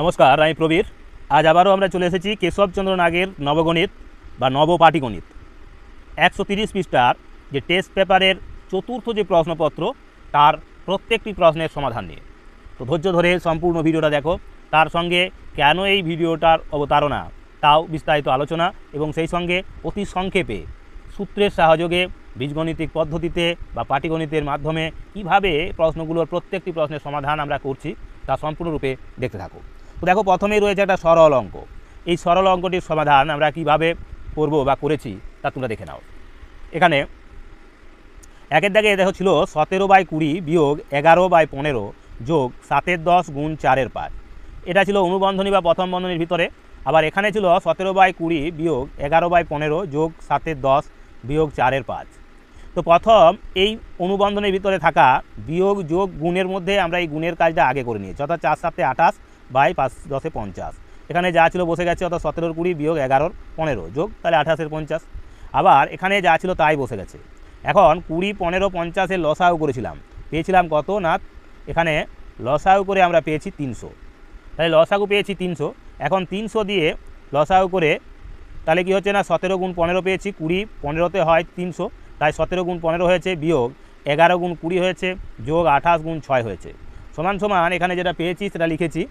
নমস্কার, আমি প্রবীর। আজ আবারও আমরা চলে এসেছি কেশবচন্দ্র নাগের নবগণিত বা নবপাটিগণিত। একশো তিরিশ পৃষ্ঠার যে টেস্ট পেপারের চতুর্থ যে প্রশ্নপত্র, তার প্রত্যেকটি প্রশ্নের সমাধান নিয়ে। তো ধৈর্য ধরে সম্পূর্ণ ভিডিওটা দেখো। তার সঙ্গে কেন এই ভিডিওটার অবতারণা, তাও বিস্তারিত আলোচনা এবং সেই সঙ্গে অতি সংক্ষেপে সূত্রের সাহায্যে বীজগণিতিক পদ্ধতিতে বা পাটিগণিতের মাধ্যমে কীভাবে প্রশ্নগুলোর প্রত্যেকটি প্রশ্নের সমাধান আমরা করছি, তা সম্পূর্ণরূপে দেখতে থাকো। তো দেখো প্রথমেই রয়েছে একটা সরল অঙ্ক। এই সরল অঙ্কটির সমাধান আমরা কীভাবে করব বা করেছি তা তোমরা দেখে নাও। এখানে একের দাগে দেখো ছিল সতেরো বাই কুড়ি বিয়োগ এগারো বাই পনেরো যোগ সাতের দশ গুণ চারের পাঁচ। এটা ছিল অনুবন্ধনী বা প্রথম বন্ধনীর ভিতরে। আবার এখানে ছিল সতেরো বাই কুড়ি বিয়োগ এগারো বাই পনেরো যোগ সাতের দশ বিয়োগ চারের পাঁচ। তো প্রথম এই অনুবন্ধনের ভিতরে থাকা বিয়োগ যোগ গুণের মধ্যে আমরা এই গুণের কাজটা আগে করে নিয়েছি, অর্থাৎ চার সাতে আঠাশ বাই পাঁচ দশে পঞ্চাশ। এখানে যা ছিল বসে গেছে অর্থাৎ সতেরোর কুড়ি বিয়োগ এগারোর পনেরো, যোগ তাহলে আঠাশের পঞ্চাশ। আবার এখানে যা ছিল তাই বসে গেছে। এখন কুড়ি, পনেরো, পঞ্চাশের লসাও করেছিলাম। পেয়েছিলাম কত না এখানে লসাও করে আমরা পেয়েছি তিনশো। তাহলে লসাগু পেয়েছি তিনশো। এখন তিনশো দিয়ে লসাগু করে তাহলে কি হচ্ছে না? সতেরো গুণ পনেরো পেয়েছি, কুড়ি পনেরোতে হয় তিনশো। তাই সতেরো গুণ পনেরো হয়েছে বিয়োগ, এগারো গুণ কুড়ি হয়েছে, যোগ আঠাশ গুণ ছয় হয়েছে। সমান সমান এখানে যেটা পেয়েছি সেটা লিখেছি।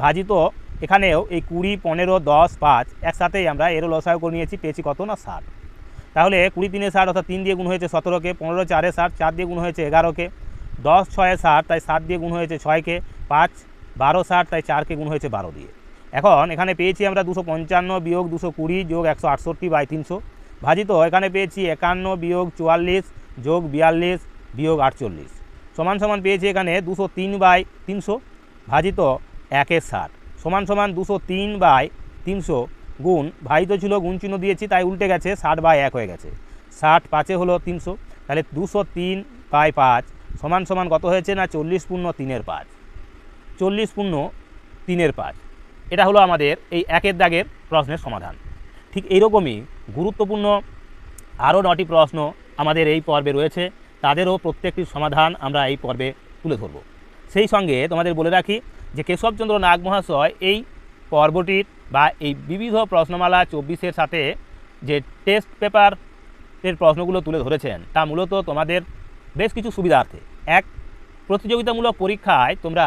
ভাজিত এখানেও এই কুড়ি, পনেরো, দশ, পাঁচ, একসাথেই আমরা এরও লসাগু করে নিয়েছি, পেয়েছি কত না ষাট। তাহলে কুড়ি তিনে ষাট অর্থাৎ তিন দিয়ে গুণ হয়েছে সতেরোকে, পনেরো চারে ষাট, চার দিয়ে গুণ হয়েছে এগারোকে, দশ, ছয়ে ষাট, তাই সাত দিয়ে গুণ হয়েছে ছয়কে, পাঁচ, বারো, ষাট, তাই চারকে গুণ হয়েছে বারো দিয়ে। এখন এখানে পেয়েছি আমরা দুশো পঞ্চান্ন বিয়োগ দুশো কুড়ি যোগ একশো আটষট্টি বাই তিনশো। ভাজিত এখানে পেয়েছি একান্ন বিয়োগ চুয়াল্লিশ যোগ বিয়াল্লিশ বিয়োগ আটচল্লিশ। সমান সমান পেয়েছি এখানে দুশো তিন বাই তিনশো। ভাজিত একের ষাট সমান সমান দুশো তিন বাই তিনশো গুণ ভাজিত ছিল গুণ চিহ্ন দিয়েছি, তাই উল্টে গেছে ষাট বাই এক হয়ে গেছে। ষাট পাঁচে হলো তিনশো, তাহলে দুশো তিন বাই পাঁচ সমান সমান কত হয়েছে না চল্লিশ পূর্ণ তিনের পাঁচ? চল্লিশ পূর্ণ তিনের পাঁচ। এটা হলো আমাদের এই একের দাগের প্রশ্নের সমাধান। ঠিক এইরকমই গুরুত্বপূর্ণ আরও নটি প্রশ্ন আমাদের এই পর্বে রয়েছে, তাদেরও প্রত্যেকটির সমাধান আমরা এই পর্বে তুলে ধরব। সেই সঙ্গে তোমাদের বলে রাখি যে কেশবচন্দ্র নাগ মহাশয় এই পর্বটির বা এই বিবিধ প্রশ্নমালা চব্বিশের সাথে যে টেস্ট পেপারের প্রশ্নগুলো তুলে ধরেছেন, তা মূলত তোমাদের বেশ কিছু সুবিধার্থে। এক, প্রতিযোগিতামূলক পরীক্ষায় তোমরা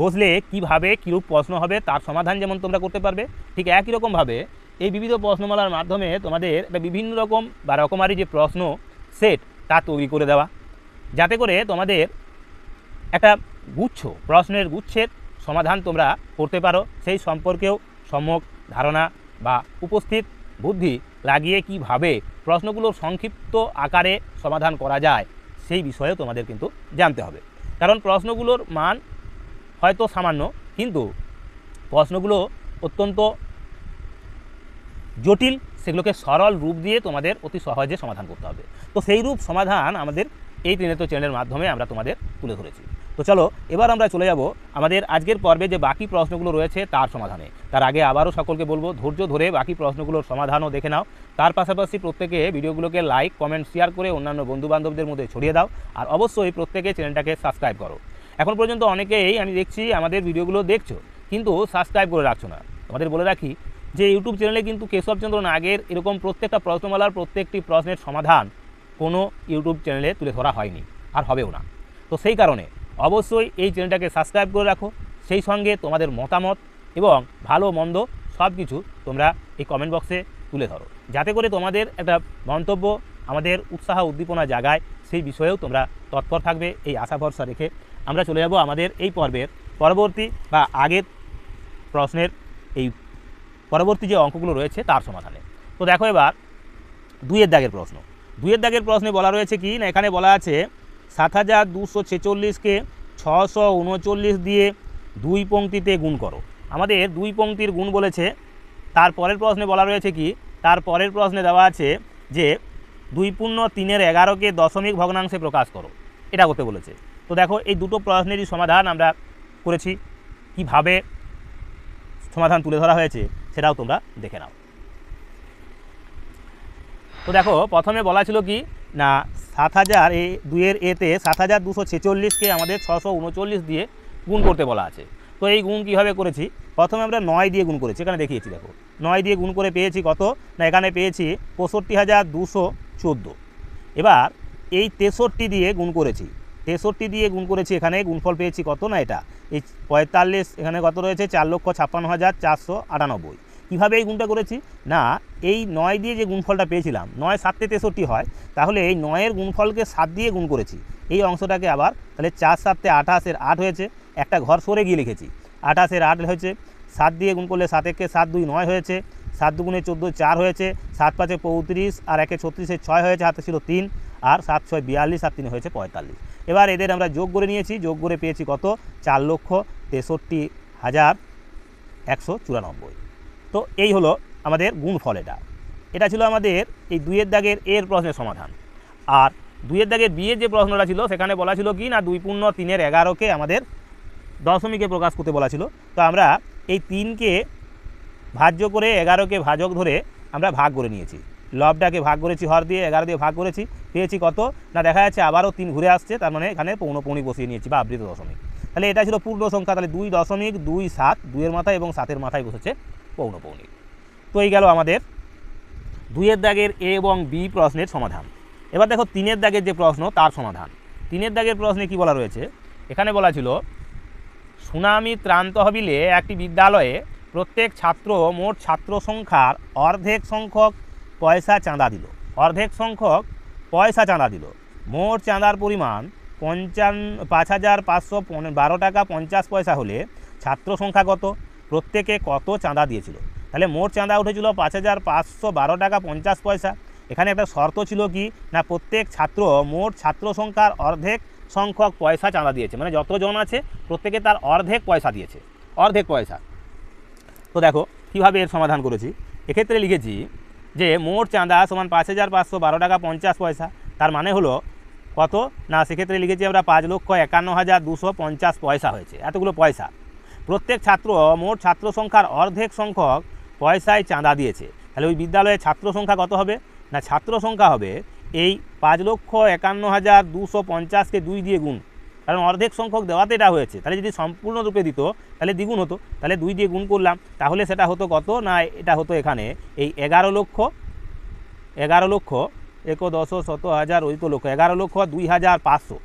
বসলে কীভাবে, কীরূপ প্রশ্ন হবে, তার সমাধান যেমন তোমরা করতে পারবে, ঠিক একই রকমভাবে এই বিবিধ প্রশ্নমালার মাধ্যমে তোমাদের একটা বিভিন্ন রকম বা রকমারি যে প্রশ্ন সেট তা তৈরি করে দেওয়া। যাতে করে তোমাদের একটা গুচ্ছ, প্রশ্নের গুচ্ছের সমাধান তোমরা করতে পারো। সেই সম্পর্কেও সম্যক ধারণা বা উপস্থিত বুদ্ধি লাগিয়ে কীভাবে প্রশ্নগুলোর সংক্ষিপ্ত আকারে সমাধান করা যায়, সেই বিষয়েও তোমাদের কিন্তু জানতে হবে। কারণ প্রশ্নগুলোর মান হয়তো সামান্য, কিন্তু প্রশ্নগুলো অত্যন্ত জটিল, সেগুলোকে সরল রূপ দিয়ে তোমাদের অতি সহজে সমাধান করতে হবে। তো সেই রূপ সমাধান আমাদের এই ত্রিনেত্র চ্যানেলের মাধ্যমে আমরা তোমাদের তুলে ধরেছি। তো চলো, এবার আমরা চলে যাব আমাদের আজকের পর্বে যে বাকি প্রশ্নগুলো রয়েছে তার সমাধানে। তার আগে আবারও সকলকে বলব, ধৈর্য ধরে বাকি প্রশ্নগুলোর সমাধানও দেখে নাও। তার পাশাপাশি প্রত্যেকে ভিডিওগুলোকে লাইক কমেন্ট শেয়ার করে অন্যান্য বন্ধুবান্ধবদের মধ্যে ছড়িয়ে দাও। আর অবশ্যই প্রত্যেকে চ্যানেলটাকে সাবস্ক্রাইব করো। এখন পর্যন্ত অনেকেই আমি দেখছি আমাদের ভিডিওগুলো দেখছ, কিন্তু সাবস্ক্রাইব করে রাখছো না। তোমাদের বলে রাখি যে ইউটিউব চ্যানেলে কিন্তু কেশবচন্দ্র নাগের এরকম প্রত্যেকটা প্রশ্নমালার প্রত্যেকটি প্রশ্নের সমাধান কোনো ইউটিউব চ্যানেলে তুলে ধরা হয়নি, আর হবেও না। তো সেই কারণে অবশ্যই এই চ্যানেলটাকে সাবস্ক্রাইব করে রাখো। সেই সঙ্গে তোমাদের মতামত এবং ভালো, মন্দ সব কিছু তোমরা এই কমেন্ট বক্সে তুলে ধরো। যাতে করে তোমাদের একটা মন্তব্য আমাদের উৎসাহ উদ্দীপনা জাগায়, সেই বিষয়েও তোমরা তৎপর থাকবে এই আশা ভরসা রেখে। আমরা চলে যাব আমাদের এই পর্বের পরবর্তী বা আগের প্রশ্নের এই পরবর্তী যে অঙ্কগুলো রয়েছে তার সমাধানে। তো দেখো এবার দুইয়ের দাগের প্রশ্ন। দুইয়ের দাগের প্রশ্নে বলা রয়েছে কি না? এখানে বলা আছে সাত হাজার দুশো ছেচল্লিশকে ছশো উনচল্লিশ দিয়ে দুই পংক্তিতে গুণ করো। আমাদের দুই পংক্তির গুণ বলেছে, তার পরের প্রশ্নে বলা রয়েছে কি, তার পরের প্রশ্নে দেওয়া আছে যে দুই পূর্ণ তিনের এগারোকে দশমিক ভগ্নাংশে প্রকাশ করো। এটা করতে বলেছে। তো দেখো, এই দুটো প্রশ্নেরই সমাধান আমরা করেছি। কীভাবে সমাধান তুলে ধরা হয়েছে সেটাও তোমরা দেখে নাও। তো দেখো, প্রথমে বলা ছিল কি, না সাত হাজার এ, দুইয়ের এতে সাত হাজার দুশো ছেচল্লিশকে আমাদের ছশো উনচল্লিশ দিয়ে গুণ করতে বলা আছে। তো এই গুণ কীভাবে করেছি? প্রথমে আমরা নয় দিয়ে গুণ করেছি। এখানে দেখিয়েছি, দেখো। নয় দিয়ে গুণ করে পেয়েছি কত? না, এখানে পেয়েছি পঁয়ষট্টি হাজার দুশো চোদ্দ। এবার এই তেষট্টি দিয়ে গুণ করেছি। তেষট্টি দিয়ে গুণ করেছি এখানে, গুণফল পেয়েছি কত? না, এটা। এই পঁয়তাল্লিশ, এখানে কত রয়েছে? চার লক্ষ ছাপ্পান্ন হাজার চারশো আটানব্বই। কীভাবে এই গুণটা করেছি? না, এই নয় দিয়ে যে গুণফলটা পেয়েছিলাম, নয় সাততে তেষট্টি হয়, তাহলে এই নয়ের গুণফলকে সাত দিয়ে গুণ করেছি। এই অংশটাকে আবার তাহলে চার সাততে আঠাশের আট হয়েছে, একটা ঘর সরে গিয়ে লিখেছি। আঠাশের আট হয়েছে, সাত দিয়ে গুণ করলে সাত একে সাত দুই নয় হয়েছে, সাত দুগুণে চোদ্দ চার হয়েছে, সাত পাঁচে পঁয়ত্রিশ আর একে ছত্রিশে ছয় হয়েছে, হাতে ছিল তিন, আর সাত ছয় বিয়াল্লিশ আর তিন হয়েছে পঁয়তাল্লিশ। এবার এদের আমরা যোগ করে নিয়েছি, যোগ করে পেয়েছি কত? চার লক্ষ তেষট্টি হাজার একশো চুরানব্বই। তো এই হলো আমাদের গুণফল এটা। এটা ছিল আমাদের এই দুইয়ের দাগের এর প্রশ্নের সমাধান। আর দুইয়ের দাগের বিয়ের যে প্রশ্নটা ছিল, সেখানে বলা ছিল কি না, দুই পূর্ণ তিনের এগারোকে আমাদের দশমিকে প্রকাশ করতে বলা ছিল। তো আমরা এই তিনকে ভাজ্য করে এগারোকে ভাজক ধরে আমরা ভাগ করে নিয়েছি। লবটাকে ভাগ করেছি, হর দিয়ে এগারো দিয়ে ভাগ করেছি, পেয়েছি কত? না, দেখা যাচ্ছে আবারও তিন ঘুরে আসছে, তার মানে এখানে পৌনপৌনি বসিয়ে নিয়েছি বা আবৃত দশমিক। তাহলে এটা ছিল পূর্ণ সংখ্যা, তাহলে দুই দশমিক দুই সাত, দুইয়ের মাথায় এবং সাতের মাথায় বসেছে। পৌনপৌনি তো এই গেল আমাদের দুইয়ের দাগের এ এবং বি প্রশ্নের সমাধান। এবার দেখো তিনের দাগের যে প্রশ্ন, তার সমাধান। তিনের দাগের প্রশ্নে কি বলা রয়েছে? এখানে বলা ছিল, সুনামি ত্রাণ তহবিলে একটি বিদ্যালয়ে প্রত্যেক ছাত্র মোট ছাত্র সংখ্যার অর্ধেক সংখ্যক পয়সা চাঁদা দিল। অর্ধেক সংখ্যক পয়সা চাঁদা দিল। মোট চাঁদার পরিমাণ পঞ্চান্ন পাঁচ হাজার পাঁচশো বারো টাকা পঞ্চাশ পয়সা হলে ছাত্র সংখ্যা কত? প্রত্যেকে কত চাঁদা দিয়েছিল? তাহলে মোট চাঁদা উঠেছিল পাঁচ হাজার পাঁচশো বারো টাকা পঞ্চাশ পয়সা। এখানে একটা শর্ত ছিল কি? না, প্রত্যেক ছাত্র, মোট ছাত্র সংখ্যার অর্ধেক সংখ্যক পয়সা চাঁদা দিয়েছে। মানে যতজন আছে, প্রত্যেকে তার অর্ধেক পয়সা দিয়েছে। অর্ধেক পয়সা। তো দেখো, কীভাবে এর সমাধান করেছি? এক্ষেত্রে লিখেছি যে, মোট চাঁদা সমান পাঁচ হাজার পাঁচশো বারো টাকা পঞ্চাশ পয়সা। তার মানে হলো কত? না, সেক্ষেত্রে লিখেছি আমরা পাঁচ লক্ষ একান্ন হাজার দুশো পঞ্চাশ পয়সা হয়েছে। এতগুলো পয়সা। প্রত্যেক ছাত্র, মোট ছাত্র সংখ্যার অর্ধেক সংখ্যক পয়সায় চাঁদা দিয়েছে। তাহলে ওই বিদ্যালয়ে ছাত্র সংখ্যা কত হবে? না, ছাত্র সংখ্যা হবে এই পাঁচ লক্ষ একান্ন হাজার দুশো পঞ্চাশকে দুই দিয়ে গুণ। কারণ অর্ধেক সংখ্যক দেওয়াতে এটা হয়েছে। তাহলে যদি সম্পূর্ণরূপে দিত, তাহলে দ্বিগুণ হতো। তাহলে দুই দিয়ে গুণ করলাম, তাহলে সেটা হতো কত? না, এটা হতো এখানে এই এগারো লক্ষ এগারো লক্ষ এক দশ শত হাজার, ওই তো লক্ষ, এগারো লক্ষ দুই হাজার পাঁচশো।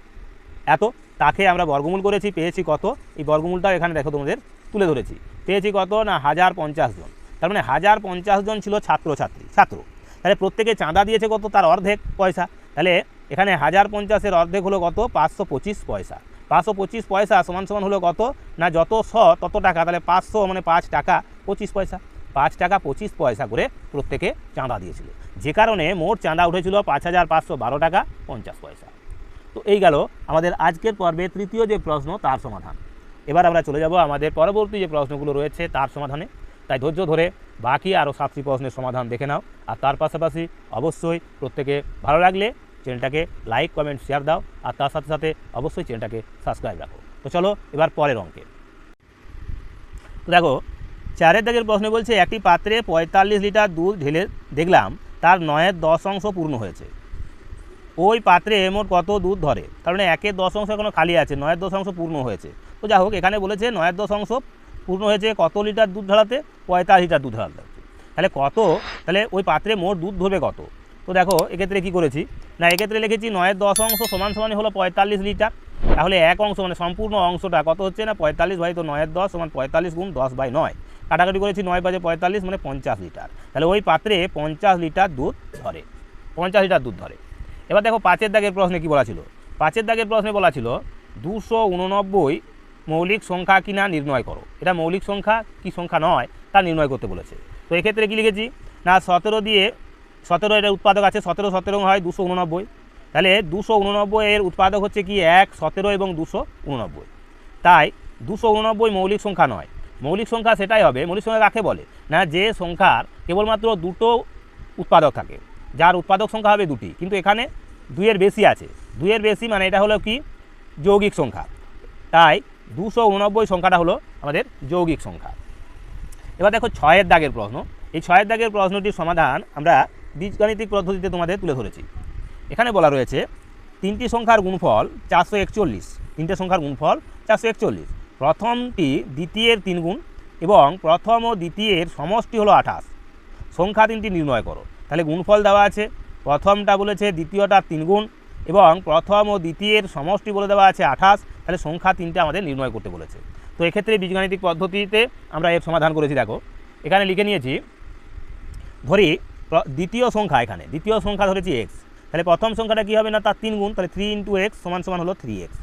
এত তাকে আমরা বর্গমূল করেছি, পেয়েছি কত? এই বর্গমূলটাও এখানে দেখো তোমাদের তুলে ধরেছি। পেয়েছি কত? না, হাজার পঞ্চাশ জন। তার মানে হাজার পঞ্চাশ জন ছিল ছাত্রছাত্রী, ছাত্র। তাহলে প্রত্যেকে চাঁদা দিয়েছে কত? তার অর্ধেক পয়সা। তাহলে এখানে হাজার পঞ্চাশের অর্ধেক হলো কত? পাঁচশো পঁচিশ পয়সা। পাঁচশো পঁচিশ পয়সা সমান সমান হলো কত? না, যত শ, তত টাকা। তাহলে পাঁচশো মানে পাঁচ টাকা পঁচিশ পয়সা। পাঁচ টাকা পঁচিশ পয়সা করে প্রত্যেকে চাঁদা দিয়েছিল। যে কারণে মোট চাঁদা উঠেছিল পাঁচ হাজার পাঁচশো বারো টাকা পঞ্চাশ পয়সা। তো এই গেল আমাদের আজকের পর্বে তৃতীয় যে প্রশ্ন, তার সমাধান। এবার আমরা চলে যাব আমাদের পরবর্তী যে প্রশ্নগুলো রয়েছে, তার সমাধানে। তাই ধৈর্য ধরে বাকি আরও সাতটি প্রশ্নের সমাধান দেখে নাও। আর তার পাশাপাশি অবশ্যই প্রত্যেকে ভালো লাগলে চ্যানেলটাকে লাইক, কমেন্ট, শেয়ার দাও। আর তার সাথে সাথে অবশ্যই চ্যানেলটাকে সাবস্ক্রাইব রাখো। তো চলো এবার পরের অঙ্কে। দেখো, চারের দাগের প্রশ্ন বলছে, একটি পাত্রে পঁয়তাল্লিশ লিটার দুধ ঢেলে দেখলাম তার নয়ের দশ অংশ পূর্ণ হয়েছে। ওই পাত্রে মোট কত দুধ ধরে? তার মানে একের দশ অংশ এখনও খালি আছে, নয়ের দশ অংশ পূর্ণ হয়েছে। তো যাই হোক, এখানে বলেছে নয়ের দশ অংশ পূর্ণ হয়েছে কত লিটার দুধ ঢালাতে পঁয়তাল্লিশ লিটার দুধ ঢালাতে তাহলে কত? তাহলে ওই পাত্রে মোট দুধ ধরবে কত? তো দেখো, এক্ষেত্রে কী করেছি? না, এক্ষেত্রে লিখেছি নয়ের দশ অংশ সমান সমান হলো পঁয়তাল্লিশ লিটার। তাহলে এক অংশ মানে সম্পূর্ণ অংশটা কত হচ্ছে না? পঁয়তাল্লিশ বাই তো নয়ের দশ সমান পঁয়তাল্লিশ গুণ দশ বাই নয়। কাটাকাটি করেছি নয় বাজে পঁয়তাল্লিশ মানে পঞ্চাশ লিটার। তাহলে ওই পাত্রে পঞ্চাশ লিটার দুধ ধরে। পঞ্চাশ লিটার দুধ ধরে। এবার দেখো পাঁচের দাগের প্রশ্নে কি বলা ছিল? পাঁচের দাগের প্রশ্নে বলা ছিল, দুশো উননব্বই মৌলিক সংখ্যা কিনা নির্ণয় করো। এটা মৌলিক সংখ্যা কি সংখ্যা নয়, তা নির্ণয় করতে বলেছে। তো এক্ষেত্রে কী লিখেছি? না, সতেরো দিয়ে, সতেরো এটা উৎপাদক আছে, সতেরো সতেরো হয় দুশো উননব্বই। তাহলে দুশো উননব্বই এর উৎপাদক হচ্ছে কি এক, সতেরো এবং দুশো উননব্বই। তাই দুশো উননব্বই মৌলিক সংখ্যা নয়। মৌলিক সংখ্যা সেটাই হবে, মৌলিক সংখ্যা কাকে বলে? না, যে সংখ্যার কেবলমাত্র দুটো উৎপাদক থাকে। যার উৎপাদক সংখ্যা হবে দুটি। কিন্তু এখানে দুইয়ের বেশি আছে। দুইয়ের বেশি মানে এটা হলো কি? যৌগিক সংখ্যা। তাই দুশো উনব্বই সংখ্যাটা হলো আমাদের যৌগিক সংখ্যা। এবার দেখো ছয়ের দাগের প্রশ্ন। এই ছয়ের দাগের প্রশ্নটির সমাধান আমরা বীজগাণিতিক পদ্ধতিতে তোমাদের তুলে ধরেছি। এখানে বলা রয়েছে, তিনটি সংখ্যার গুণফল চারশো একচল্লিশ। তিনটে সংখ্যার গুণফল চারশো একচল্লিশ। প্রথমটি দ্বিতীয়ের তিন গুণ এবং প্রথম ও দ্বিতীয়ের সমষ্টি হলো আঠাশ। সংখ্যা তিনটি নির্ণয় করো। তাহলে গুণফল দেওয়া আছে। প্রথমটা বলেছে দ্বিতীয়টা তিন গুণ এবং প্রথম ও দ্বিতীয়ের সমষ্টি বলে দেওয়া আছে আঠাশ। তাহলে সংখ্যা তিনটা আমাদের নির্ণয় করতে বলেছে। তো এক্ষেত্রে বীজগাণিতিক পদ্ধতিতে আমরা এর সমাধান করেছি, দেখো। এখানে লিখে নিয়েছি, ধরি দ্বিতীয় সংখ্যা এখানে, দ্বিতীয় সংখ্যা ধরেছি এক্স তাহলে প্রথম সংখ্যাটা কী হবে না? তার তিন গুণ, তাহলে থ্রি ইন্টু এক্স সমান সমান হলো থ্রি এক্স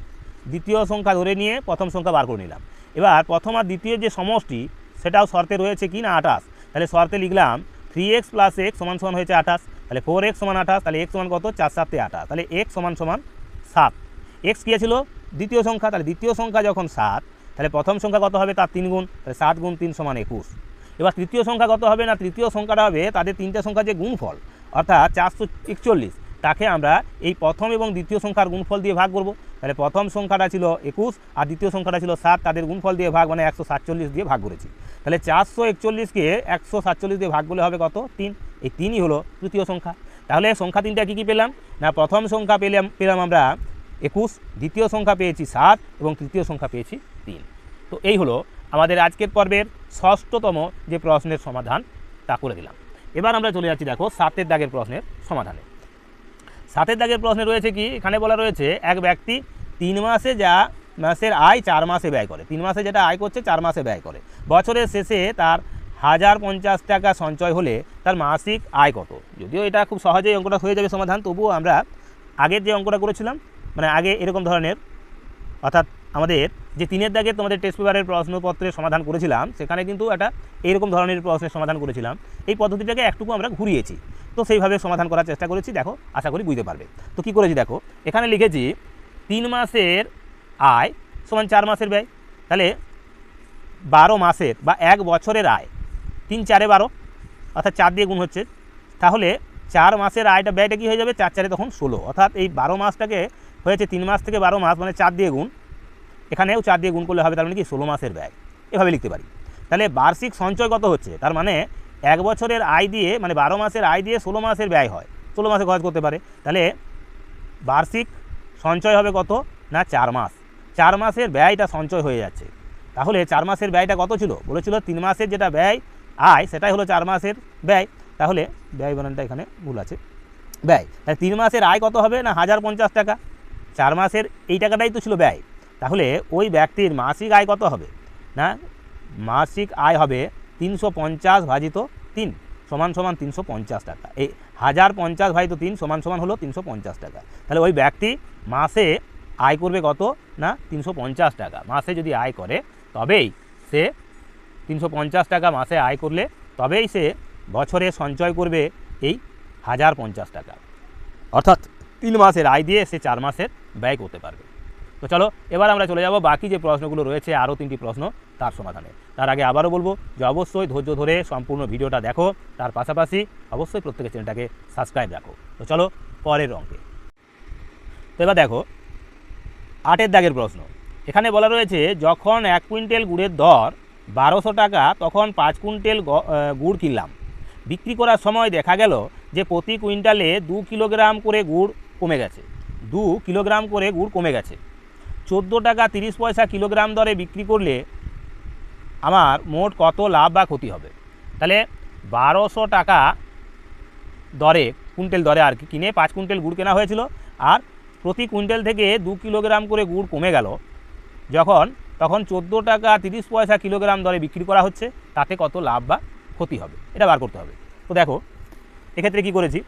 দ্বিতীয় সংখ্যা ধরে নিয়ে প্রথম সংখ্যা বার করে নিলাম। এবার প্রথম আর দ্বিতীয় যে সমষ্টি, সেটাও শর্তে রয়েছে কি না? আঠাশ। তাহলে শর্তে লিখলাম থ্রি এক্স প্লাস এক্স সমান সমান হয়েছে আঠাশ, তাহলে ফোর এক্স সমান আঠাশ, তাহলে এক্স সমান কত? চার সাতে আঠাশ। তাহলে এক্স সমান সমান সাত। এক্স কী ছিল দ্বিতীয় সংখ্যা। তাহলে দ্বিতীয় সংখ্যা যখন সাত, তাহলে প্রথম সংখ্যা কত হবে? তার তিন গুণ। তাহলে সাত গুণ তিন সমান একুশ। এবার তৃতীয় সংখ্যা কত হবে না? তৃতীয় সংখ্যাটা হবে তাদের তিনটে সংখ্যা যে গুণফল, অর্থাৎ চারশো একচল্লিশ। তাকে আমরা এই প্রথম এবং দ্বিতীয় সংখ্যার গুণফল দিয়ে ভাগ করব। তাহলে প্রথম সংখ্যাটা ছিল একুশ আর দ্বিতীয় সংখ্যাটা ছিল সাত, তাদের গুণফল দিয়ে ভাগ মানে একশো সাতচল্লিশ দিয়ে ভাগ করেছি। তাহলে চারশো একচল্লিশকে একশো সাতচল্লিশ দিয়ে ভাগ করলে হবে কত? তিন। এই তিনই হলো তৃতীয় সংখ্যা। তাহলে সংখ্যা তিনটা কী কী পেলাম? না, প্রথম সংখ্যা পেলাম পেলাম আমরা একুশ, দ্বিতীয় সংখ্যা পেয়েছি সাত এবং তৃতীয় সংখ্যা পেয়েছি তিন। তো এই হলো আমাদের আজকের পর্বের ষষ্ঠতম যে প্রশ্নের সমাধান, তা করে দিলাম। এবার আমরা চলে যাচ্ছি দেখো সাতের দাগের প্রশ্নের সমাধানে। সাতের দাগের প্রশ্নে রয়েছে কি? এখানে বলা রয়েছে, এক ব্যক্তি তিন মাসে যা মাসের আয় চার মাসে ব্যয় করে। তিন মাসে যেটা আয় করছে, চার মাসে ব্যয় করে। বছরের শেষে তার হাজার পঞ্চাশ টাকা সঞ্চয় হলে তার মাসিক আয় কত? যদিও এটা খুব সহজেই অঙ্কটা হয়ে যাবে সমাধান, তবুও আমরা আগের যে অঙ্কটা করেছিলাম মানে আগে এরকম ধরনের, অর্থাৎ আমাদের যে তিনের দাগে তোমাদের টেস্ট পেপারের প্রশ্নপত্রের সমাধান করেছিলাম, সেখানে কিন্তু একটা এইরকম ধরনের প্রশ্নের সমাধান করেছিলাম। এই পদ্ধতিটাকে একটুকু আমরা ঘুরিয়েছি। তো সেইভাবে সমাধান করার চেষ্টা করেছি, দেখো, আশা করি বুঝতে পারবে। তো কি করেছি দেখো, এখানে লিখেছি তিন মাসের আয় সমান চার মাসের ব্যয়, তাহলে বারো মাসের বা এক বছরের আয়, তিন চারে বারো, অর্থাৎ চার দিয়ে গুণ হচ্ছে, তাহলে চার মাসের আয়টা, ব্যয়টা কী হয়ে যাবে? চার চারে তখন ষোলো, অর্থাৎ এই বারো মাসটাকে হয়েছে তিন মাস থেকে বারো মাস মানে চার দিয়ে গুণ, এখানেও চার দিয়ে গুণ করলে হবে, তার মানে কি ষোলো মাসের ব্যয়, এভাবে লিখতে পারি। তাহলে বার্ষিক সঞ্চয় কত হচ্ছে? তার মানে এক বছরের আয় দিয়ে মানে বারো মাসের আয় দিয়ে ষোলো মাসের ব্যয় হয়। ষোলো মাসে খরচ করতে পারে। তাহলে বার্ষিক সঞ্চয় হবে কত? না, চার মাস। চার মাসের ব্যয়টা সঞ্চয় হয়ে যাচ্ছে। তাহলে চার মাসের ব্যয়টা কত ছিল? বলেছিল তিন মাসের যেটা ব্যয়, আয়, সেটাই হলো চার মাসের ব্যয়। তাহলে ব্যয় বানানটা এখানে ভুল আছে। ব্যয়। তাহলে তিন মাসের আয় কত হবে? না, হাজার পঞ্চাশ টাকা। চার মাসের এই টাকাটাই তো ছিল ব্যয়। তাহলে ওই ব্যক্তির মাসিক আয় কত হবে? না, মাসিক আয় হবে তিনশো পঞ্চাশ ভাজিত তিন সমান সমান তিনশো পঞ্চাশ টাকা। এই হাজার পঞ্চাশ ভাজিত তিন সমান সমান হলো তিনশো পঞ্চাশ টাকা। তাহলে ওই ব্যক্তি মাসে আয় করবে কত না তিনশো পঞ্চাশ টাকা। মাসে যদি আয় করে, তবেই সে তিনশো পঞ্চাশ টাকা মাসে আয় করলে, তবেই সে বছরে সঞ্চয় করবে এই হাজার পঞ্চাশ টাকা। অর্থাৎ তিন মাসের আয় দিয়ে সে চার মাসের ব্যয় করতে পারবে। তো চলো, এবার আমরা চলে যাব বাকি যে প্রশ্নগুলো রয়েছে, আরও তিনটি প্রশ্ন তার সমাধানে। তার আগে আবারও বলব যে অবশ্যই ধৈর্য ধরে সম্পূর্ণ ভিডিওটা দেখো, তার পাশাপাশি অবশ্যই প্রত্যেকের চ্যানেলটাকে সাবস্ক্রাইব রাখো। তো চলো, পরের অঙ্কে। তো এবার দেখো, আটের দাগের প্রশ্ন। এখানে বলা রয়েছে, যখন এক কুইন্টাল গুড়ের দর বারোশো টাকা, তখন পাঁচ কুইন্টাল গুড় কিনলাম। বিক্রি করার সময় দেখা গেল যে প্রতি কুইন্টালে দু কিলোগ্রাম করে গুড় কমে গেছে। দু কিলোগ্রাম করে গুড় কমে গেছে। চোদ্দ টাকা তিরিশ পয়সা কিলোগ্রাম দরে বিক্রি করলে আমার মোট কত লাভ বা ক্ষতি হবে? তাহলে বারোশো টাকা দরে, কুইন্টাল দরে আর কি কিনে পাঁচ কুইন্টাল গুড় কেনা হয়েছিল। আর প্রতি কুইন্টাল থেকে দু কিলোগ্রাম করে গুড় কমে গেল। যখন, তখন চোদ্দ টাকা তিরিশ পয়সা কিলোগ্রাম দরে বিক্রি করা হচ্ছে, তাতে কত লাভ বা ক্ষতি হবে? এটা বার করতে হবে। তো দেখো, এক্ষেত্রে কি করেছি?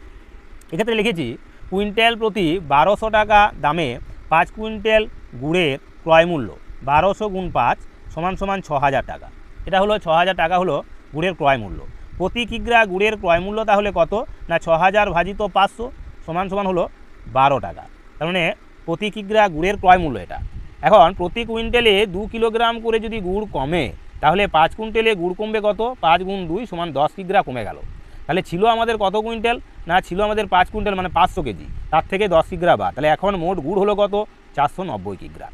এক্ষেত্রে লিখেছি, কুইন্টাল প্রতি বারোশো টাকা দামে পাঁচ কুইন্টাল গুড়ের ক্রয় মূল্য বারোশো গুণ পাঁচ সমান সমান ছ হাজার টাকা। এটা হলো ছ হাজার টাকা হলো গুড়ের ক্রয় মূল্য। প্রতি কিগ্রা গুড়ের ক্রয় মূল্য তাহলে কত? না, ছ হাজার ভাজিত পাঁচশো সমান সমান হলো বারো টাকা। তার মানে প্রতি কিগ্রা গুড়ের ক্রয় মূল্য এটা। এখন প্রতি কুইন্টালে দু কিলোগ্রাম করে যদি গুড় কমে, তাহলে পাঁচ কুইন্টালে গুড় কমবে কত? পাঁচ গুণ দুই সমান দশ কিগ্রা কমে গেল। তাহলে ছিল আমাদের কত কুইন্টাল? না, ছিল আমাদের পাঁচ কুইন্টাল মানে পাঁচশো কেজি। তার থেকে দশ কিগ্রা বা তাহলে এখন মোট গুড় হলো কত? চারশো নব্বই কিগ্রা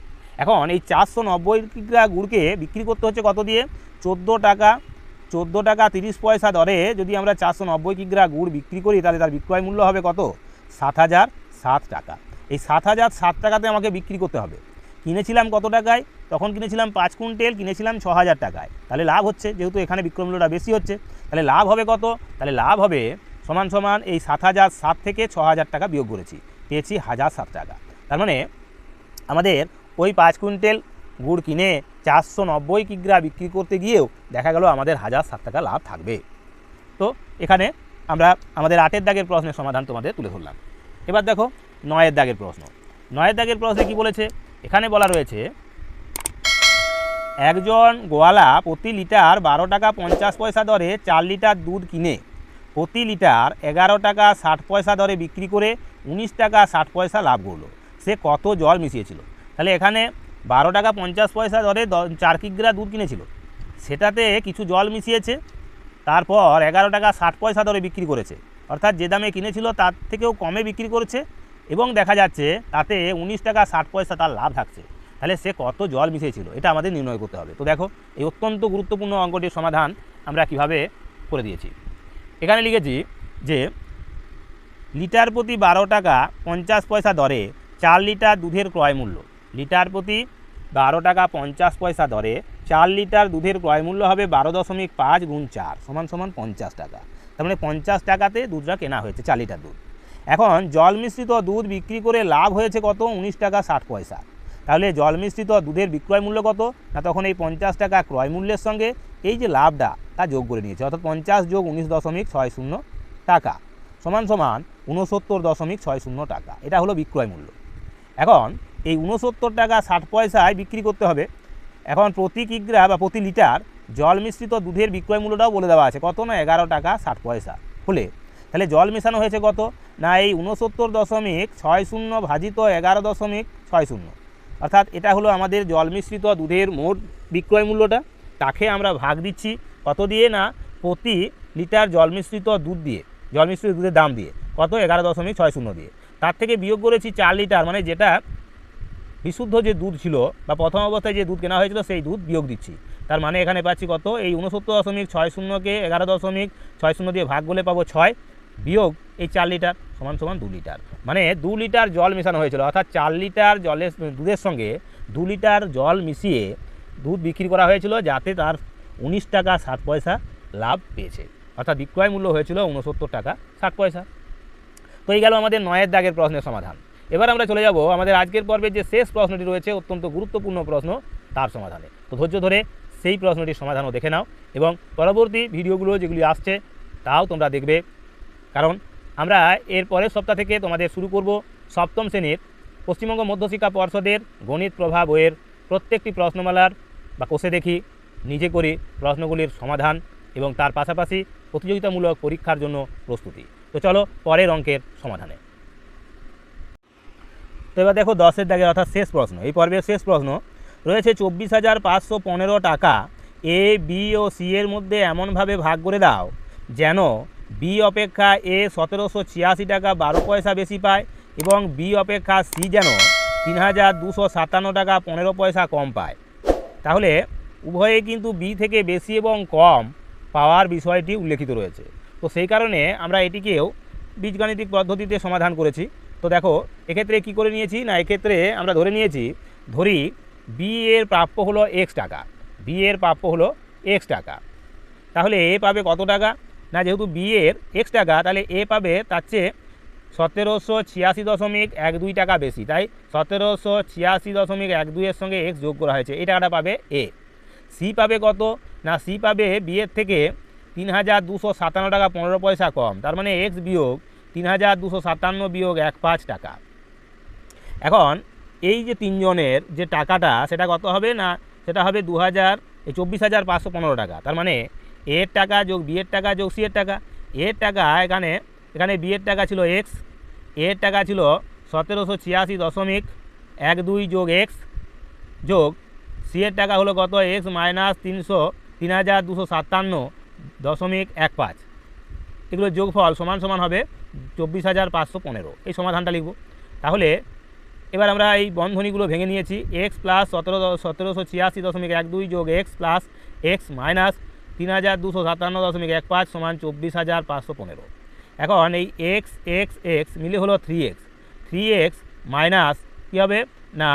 এখন এই চারশো নব্বই কিগ্রা গুড়কে বিক্রি করতে হচ্ছে কত দিয়ে? চোদ্দ টাকা চোদ্দ টাকা তিরিশ পয়সা দরে যদি আমরা চারশো নব্বই কিগ্রা গুড় বিক্রি করি, তাহলে তার বিক্রয় মূল্য হবে কত? সাত হাজার সাত টাকা। এই সাত হাজার সাত টাকাতে আমাকে বিক্রি করতে হবে। কিনেছিলাম কত টাকায়? তখন কিনেছিলাম পাঁচ কুইন্টেল, কিনেছিলাম ছ হাজার টাকায়। তাহলে লাভ হচ্ছে, যেহেতু এখানে বিক্রয় মূল্যটা বেশি হচ্ছে। তাহলে লাভ হবে কত? তাহলে লাভ হবে সমান সমান এই সাত হাজার সাত থেকে ছ হাজার টাকা বিয়োগ করেছি। পেয়েছি হাজার সাত টাকা। তার মানে আমাদের ওই পাঁচ কুইন্টেল গুড় কিনে চারশো নব্বই কিগ্রা বিক্রি করতে গিয়েও দেখা গেল আমাদের হাজার সাত টাকা লাভ থাকবে। তো এখানে আমরা আমাদের আটের দাগের প্রশ্নের সমাধান তোমাদের তুলে ধরলাম। এবার দেখো নয়ের দাগের প্রশ্ন। নয়ের দাগের প্রশ্নে কি বলেছে? এখানে বলা রয়েছে, একজন গোয়ালা প্রতি লিটার বারো টাকা পঞ্চাশ পয়সা দরে চার লিটার দুধ কিনে প্রতি লিটার এগারো টাকা ষাট পয়সা দরে বিক্রি করে উনিশ টাকা ষাট পয়সা লাভ করল। সে কত জল মিশিয়েছিল। তাহলে এখানে বারো টাকা পঞ্চাশ পয়সা দ- চার কিগ্রা দুধ কিনেছিল। সেটাতে কিছু জল মিশিয়েছে, তারপর এগারো টাকা ষাট পয়সা দরে বিক্রি করেছে। অর্থাৎ যে দামে কিনেছিল তার থেকেও কমে বিক্রি করেছে এবং দেখা যাচ্ছে তাতে উনিশ টাকা ষাট পয়সা তার লাভ থাকছে। তাহলে সে কত জল মিশিয়েছিল, এটা আমাদের নির্ণয় করতে হবে। তো দেখো, এই অত্যন্ত গুরুত্বপূর্ণ অঙ্কটির সমাধান আমরা কীভাবে করে দিয়েছি। এখানে লিখেছি যে, লিটার প্রতি বারো টাকা পঞ্চাশ পয়সা দরে চার লিটার দুধের ক্রয় মূল্য। লিটার প্রতি বারো টাকা পঞ্চাশ পয়সা দরে চার লিটার দুধের ক্রয় মূল্য হবে বারো দশমিক পাঁচ গুণ চার, সমান সমান পঞ্চাশ টাকা। তার মানে পঞ্চাশ টাকাতে দুধটা কেনা হয়েছে, চার লিটার দুধ। এখন জল মিশ্রিত দুধ বিক্রি করে লাভ হয়েছে কত? উনিশ টাকা ষাট পয়সা। তাহলে জল মিশ্রিত দুধের বিক্রয় মূল্য কত? না, তখন এই পঞ্চাশ টাকা ক্রয় মূল্যের সঙ্গে এই যে লাভটা, তা যোগ করে নিয়েছে। অর্থাৎ পঞ্চাশ যোগ উনিশ দশমিক ছয় শূন্য টাকা, সমান সমান উনসত্তর দশমিক ছয় শূন্য টাকা। এটা হলো বিক্রয় মূল্য। এখন এই উনসত্তর টাকা ষাট পয়সায় বিক্রি করতে হবে। এখন প্রতি কিগ্রা বা প্রতি লিটার জল মিশ্রিত দুধের বিক্রয় মূল্যটাও বলে দেওয়া আছে। কত না এগারো টাকা ষাট পয়সা। হলে তাহলে জল মেশানো হয়েছে কত? না, এই উনসত্তর দশমিক ছয় শূন্য ভাজিত এগারো দশমিক ছয় শূন্য। অর্থাৎ এটা হলো আমাদের জল মিশ্রিত দুধের মোট বিক্রয় মূল্যটা। তাকে আমরা ভাগ দিচ্ছি কত দিয়ে না প্রতি লিটার জল মিশ্রিত দুধ দিয়ে, জল মিশ্রিত দুধের দাম দিয়ে। কত? এগারো দশমিক ছয় শূন্য দিয়ে। তার থেকে বিয়োগ করেছি চার লিটার মানে যেটা বিশুদ্ধ যে দুধ ছিল বা প্রথম অবস্থায় যে দুধ কেনা হয়েছিল, সেই দুধ বিয়োগ দিচ্ছি। তার মানে এখানে পাচ্ছি কত? এই উনসত্তর দশমিক ছয় শূন্যকে এগারো দশমিক ছয় শূন্য দিয়ে ভাগ করলে পাবো ছয়, বিয়োগ এই চার লিটার সমান সমান দু লিটার। মানে দু লিটার জল মেশানো হয়েছিল, অর্থাৎ চার লিটার জলের দুধের সঙ্গে দু লিটার জল মিশিয়ে দুধ বিক্রি করা হয়েছিল, যাতে তার উনিশ টাকা ষাট পয়সা লাভ পেয়েছে। অর্থাৎ বিক্রয় মূল্য হয়েছিল উনসত্তর টাকা ষাট পয়সা। তো এই গেল আমাদের নয়ের দাগের প্রশ্নের সমাধান। এবার আমরা চলে যাব আমাদের আজকের পর্বের যে শেষ প্রশ্নটি রয়েছে, অত্যন্ত গুরুত্বপূর্ণ প্রশ্ন, তার সমাধানে। তো ধৈর্য ধরে সেই প্রশ্নটির সমাধানও দেখে নাও এবং পরবর্তী ভিডিওগুলো যেগুলি আসছে, তাও তোমরা দেখবে। কারণ আমরা এর পরের সপ্তাহ থেকে তোমাদের শুরু করব সপ্তম শ্রেণির পশ্চিমবঙ্গ মধ্যশিক্ষা পর্ষদের গণিত প্রভাব বইয়ের প্রত্যেকটি প্রশ্নমালার বা কোষে দেখি, নিজে করি প্রশ্নগুলির সমাধান এবং তার পাশাপাশি প্রতিযোগিতামূলক পরীক্ষার জন্য প্রস্তুতি। তো চলো পরের অঙ্কের সমাধানে। তো এবার দেখো দশের দাগের অর্থাৎ শেষ প্রশ্ন। এই পর্বের শেষ প্রশ্ন, রয়েছে চব্বিশ হাজার পাঁচশো পনেরো টাকা এ, বি ও সি এর মধ্যে এমনভাবে ভাগ করে দাও যেন বি অপেক্ষা এ সতেরোশো ছিয়াশি টাকা বারো পয়সা বেশি পায় এবং বি অপেক্ষা সি যেন তিন হাজার দুশো সাতান্ন টাকা পনেরো পয়সা কম পায়। তাহলে উভয়ে কিন্তু বি থেকে বেশি এবং কম পাওয়ার বিষয়টি উল্লেখিত রয়েছে। তো সেই কারণে আমরা এটিকেও বীজগাণিতিক পদ্ধতিতে সমাধান করেছি। তো দেখো, এক্ষেত্রে কি করে নিয়েছি? না, এক্ষেত্রে আমরা ধরে নিয়েছি, ধরি বি এর প্রাপ্য হলো এক্স টাকা। বি এর প্রাপ্য হলো এক্স টাকা। তাহলে এ পাবে কত টাকা? না, যেহেতু বি এর এক্স টাকা, তাহলে এ পাবে তার চেয়ে সতেরোশো ছিয়াশি দশমিক এক দুই টাকা বেশি। তাই সতেরোশো ছিয়াশি দশমিক এক দুইয়ের সঙ্গে এক্স যোগ করা হয়েছে। এই টাকাটা পাবে এ সি পাবে কত? না সি পাবে বিয়ের থেকে তিন হাজার দুশো সাতান্ন টাকা পনেরো পয়সা কম। তার মানে এক্স বিয়োগ তিন হাজার দুশো সাতান্ন বিয়োগ এক পাঁচ টাকা। এখন এই যে তিনজনের যে টাকাটা, সেটা কত হবে না, সেটা হবে দু হাজার এই চব্বিশ হাজার পাঁচশো পনেরো টাকা। তার মানে এর টাকা যোগ বিয়ের টাকা যোগ সি এর টাকা। এর টাকা এখানে এখানে বিয়ের টাকা ছিল এক্সের টাকা ছিল সতেরোশো ছিয়াশি দশমিক এক দুই যোগ এক্স যোগ সি এর টাকা হলো কত? এক্স মাইনাস তিনশো তিন হাজার দুশো সাতান্ন। দশমিক এক পাঁচ। এগুলো যোগফল সমান সমান হবে চব্বিশ হাজার পাঁচশো পনেরো। এই সমাধানটা লিখব। তাহলে এবার আমরা এই বন্ধনীগুলো ভেঙে নিয়েছি। এক্স প্লাস সতেরো সতেরোশো ছিয়াশি দশমিক এক দুই যোগ এক্স প্লাস এক্স মাইনাস তিন হাজার দুশো সাতান্ন দশমিক এক পাঁচ সমান চব্বিশ হাজার পাঁচশো পনেরো। এখন এই এক্স এক্স এক্স মিলে হলো three x three x minus কী হবে? না,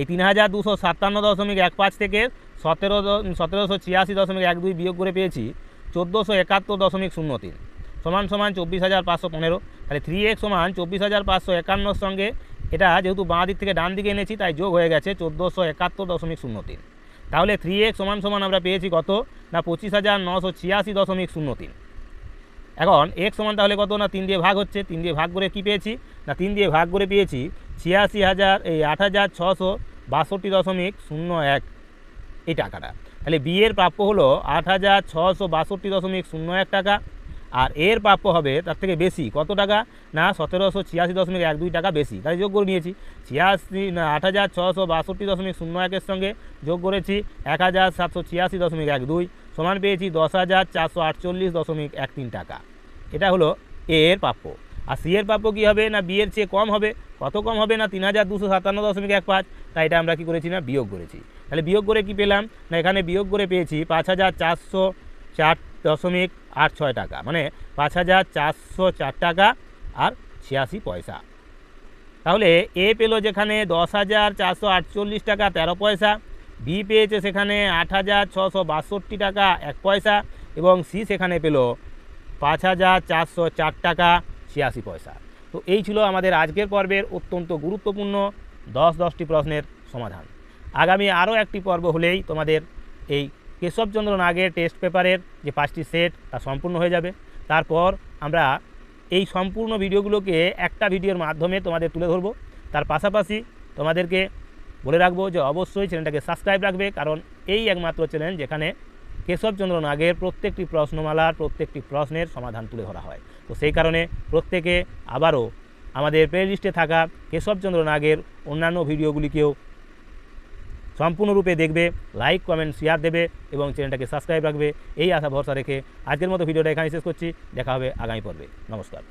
এই তিন হাজার দুশো সাতান্ন দশমিক এক পাঁচ থেকে সতেরো সতেরোশো ছিয়াশি দশমিক এক দুই বিয়োগ করে পেয়েছি, চোদ্দোশো একাত্তর দশমিক শূন্য তিন। সমান সমান চব্বিশ হাজার পাঁচশো পনেরো। তাহলে থ্রি এক্স সমান চব্বিশ হাজার পাঁচশো একান্নর সঙ্গে এটা যেহেতু বাঁ দিক থেকে ডান দিকে এনেছি, তাই যোগ হয়ে গেছে চোদ্দোশো একাত্তর দশমিক শূন্য তিন। তাহলে থ্রি এক্স সমান সমান আমরা পেয়েছি কত? না পঁচিশ হাজার নশো ছিয়াশি দশমিক শূন্য তিন। এখন এক সমান তাহলে কত? না তিন দিয়ে ভাগ হচ্ছে, তিন দিয়ে ভাগ করে কি পেয়েছি? না তিন দিয়ে ভাগ করে পেয়েছি ছিয়াশি হাজার, এই আট হাজার ছশো বাষট্টি দশমিক শূন্য এক। এই টাকাটা। তাহলে বি এর প্রাপ্য হলো আট হাজার ছশো বাষট্টি দশমিক শূন্য এক টাকা। আর এর প্রাপ্য হবে তার থেকে বেশি কত টাকা? না, সতেরোশো ছিয়াশি দশমিক এক দুই টাকা বেশি। তাই যোগ করে নিয়েছি। ছিয়াশি, না, আট হাজার ছশো বাষট্টি দশমিক শূন্য একের সঙ্গে যোগ করেছি এক হাজার সাতশো ছিয়াশি দশমিক এক দুই। সমান পেয়েছি দশ হাজার চারশো আটচল্লিশ দশমিক এক তিন টাকা। এটা হলো এর প্রাপ্য। আর সি এর প্রাপ্য কী হবে না বিয়ের চেয়ে কম হবে? কত কম হবে না? তিন হাজার দুশো সাতান্ন দশমিক এক পাঁচ। তাই এটা আমরা কী করেছি না? বিয়োগ করেছি। তাহলে বিয়োগ করে কি পেলাম? না, এখানে বিয়োগ করে পেয়েছি পাঁচ হাজার চারশো চার দশমিক আট ছয় টাকা। মানে পাঁচ হাজার চারশো চার টাকা আর ছিয়াশি পয়সা। তাহলে এ পেল যেখানে দশ হাজার চারশো আটচল্লিশ টাকা তেরো পয়সা। বি পেয়েছে সেখানে আট হাজার ছশো বাষট্টি টাকা এক পয়সা। এবং সি সেখানে পেল পাঁচ হাজার চারশো চার টাকা ছিয়াশি পয়সা। তো এই ছিল আমাদের আজকের পর্বের অত্যন্ত গুরুত্বপূর্ণ দশ দশটি প্রশ্নের সমাধান। আগামী আরও একটি পর্ব হলেই তোমাদের এই কেশবচন্দ্র নাগের টেস্ট পেপারের যে পাঁচটি সেট তা সম্পূর্ণ হয়ে যাবে। তারপর আমরা এই সম্পূর্ণ ভিডিওগুলোকে একটা ভিডিওর মাধ্যমে তোমাদের তুলে ধরবো। তার পাশাপাশি তোমাদেরকে বলে রাখব যে অবশ্যই চ্যানেলটাকে সাবস্ক্রাইব রাখবে, কারণ এই একমাত্র চ্যানেল যেখানে কেশবচন্দ্র নাগের প্রত্যেকটি প্রশ্নমালার প্রত্যেকটি প্রশ্নের সমাধান তুলে ধরা হয়। তো সেই কারণে প্রত্যেকে আবারও আমাদের প্লেলিস্টে থাকা কেশবচন্দ্র নাগের অন্যান্য ভিডিওগুলিকেও সম্পূর্ণরূপে দেখবে লাইক কমেন্ট শেয়ার দেবে এবং চ্যানেলটাকে সাবস্ক্রাইব রাখবে। এই আশা ভরসা রেখে আজকের মতো ভিডিওটা এখানে শেষ করছি। দেখা হবে আগামী পর্বে। নমস্কার।